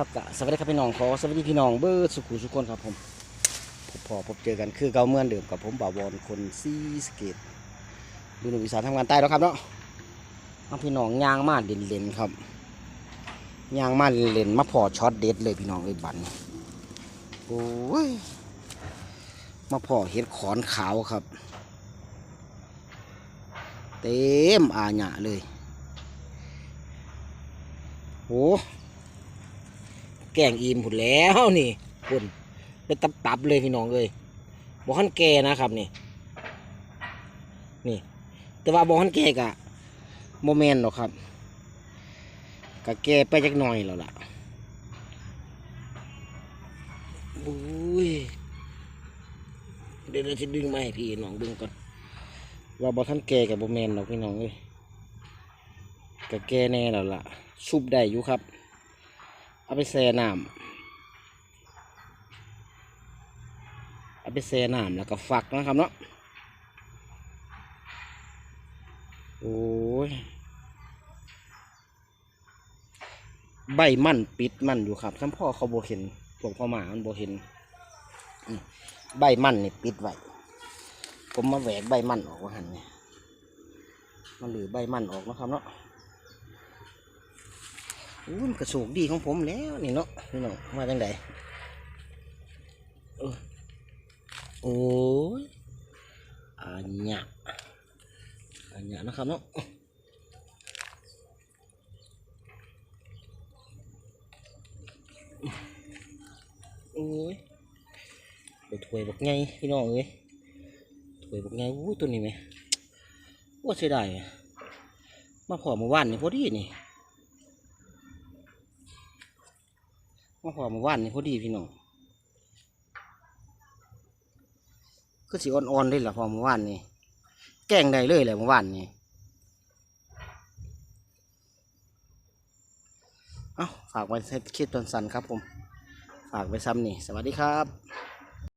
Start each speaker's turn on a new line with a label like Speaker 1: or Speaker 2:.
Speaker 1: ครับกะสวัสดีครับพี่น้องขอสวัสดีพี่น้องเบอร์สุขุสุขคนครับผมพบพอพบเจอกันคือเก่าเมื่อนเดิมกับผมบ่าวบอลคนซีสเกตดูหนุ่มอีสานทำงานใต้แล้วครับเนาะเอาพี่น้องยางมาเด่นเล่นๆครับยางมาเล่นมาพอช็อตเด็ดเลยพี่น้องเลยบันโอ้ยมาพอเห็ดขอนขาวครับ เต็มอาหยะเลยโอ้ แกงอิ่มผุดแล้วนี่คุณเป็นตับตับๆเลยพี่น้องเลยบอกขันแก่นะครับนี่ นี่ แต่ว่าบอกขันแก่กะโมเมนต์หรอกครับกะแก่ไปจักหน่อยแล้วล่ะอุ้ยเดี๋ยวเราจะดึงมาให้พี่น้องดึงก่อนว่าบอกขันแก่กับโมเมนหรอกพี่น้องเลยกะแก่แน่แล้วล่ะ ชุบได้อยู่ครับ เอาไปแช่น้ำเอาไปแช่น้ำแล้วก็ฟักนะครับเนาะโอ้ยใบมันปิดมันอยู่ครับท่านพ่อเขาโบเห็นพวกพ่อหมามันโบเห็นใบมันนี่ปิดไว้ผมมาแหวกใบมันออกว่าหันเนี่ยมันหลือใบมันออกนะครับเนาะ อู้มันกระสูกดีของผมแล้วนี่เนาะนี่เนาะมาจังไดโอ้ยอันหยะอันหยะนะครับเนาะโอ้ยเดี๋ยวถวยบักไงพี่น้องเอ้ยถวยบักไงอู้ตัวนี้ไหมว่าเสียดายมาพอเมื่อวานนี่พอดีนี่ มาพอมาว่านนี่พอดีพี่น้องก็สิอ่อนๆเลยล่ะพอมาว่านนี่แกล้งได้เลยแหละมาว่านนี่เอาฝากไว้ให้คิดตอนสันครับผม ฝากไว้ซ้ำนี่ สวัสดีครับ